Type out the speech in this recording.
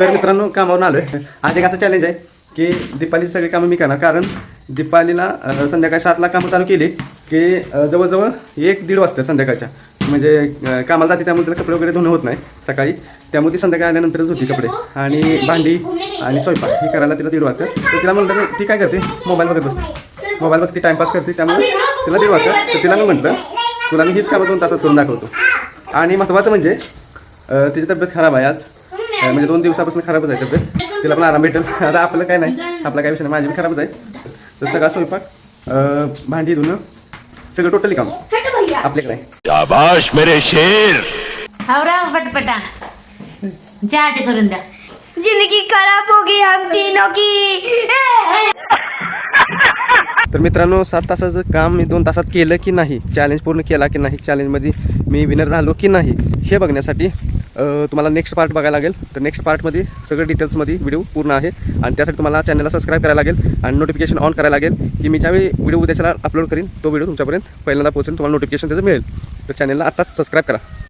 तर मित्रांनो कामावरून आलो आहे आज एक असं चॅलेंज आहे की दीपालीची सगळी कामं मी करणार. कारण दीपालीला संध्याकाळ संध्याकाळी सातला कामं चालू केली की जवळजवळ एक दीड वाजता संध्याकाळच्या. म्हणजे कामाला जाते त्यामुळे त्याला कपडे वगैरे धुणं होत नाही सकाळी. त्यामुळे ती संध्याकाळी आल्यानंतरच होती कपडे. आणि भांडी आणि स्वयंपाक हे करायला तिला दीड वाजतं. तर तिला म्हणलं ती काय करते? मोबाईल बघत बसते. मोबाईल बघते टाईमपास करते. त्यामुळे तिला दीड वाजतं. तर तिला मी म्हटलं तुला मी हीच कामं दोन तासात करून दाखवतो. आणि महत्त्वाचं म्हणजे तिची तब्येत खराब आहे आज. म्हणजे दोन दिवसापासून खराबच आहे तब्येत. तिला पण आराम भेटेल. आता आपलं काय नाही. आपला काय विषय नाही. माझी पण खराबच आहे. तर सगळा स्वयंपाक भांडी धुणं सगळं टोटली काम. आपल्याकडे मेरे शेर. आवरा पटपटा. ते करून द्या. जिंदगी खराब होगी हम तीनों की. तर मित्रांनो सात तासाचं काम मी दोन तासात केलं की नाही? चॅलेंज पूर्ण केला की नाही? चॅलेंजमध्ये मी विनर झालो की नाही? हे बघण्यासाठी तुम्हाला नेक्स्ट पार्ट बघायला लागेल. तर नेक्स्ट पार्टमध्ये सगळं डिटेल्समध्ये व्हिडिओ पूर्ण आहे. आणि त्यासाठी तुम्हाला चॅनलला सबस्क्राईब करायला लागेल आणि नोटिफिकेशन ऑन करायला लागेल की मी ज्यावेळी व्हिडिओ उद्याच्याला अपलोड करीन तो व्हिडिओ तुमच्यापर्यंत पहिल्यांदा पोहोचेल तुम्हाला नोटिफिकेशन त्याचं मिळेल. तर चॅनलला आत्ताच सबस्क्राईब करा.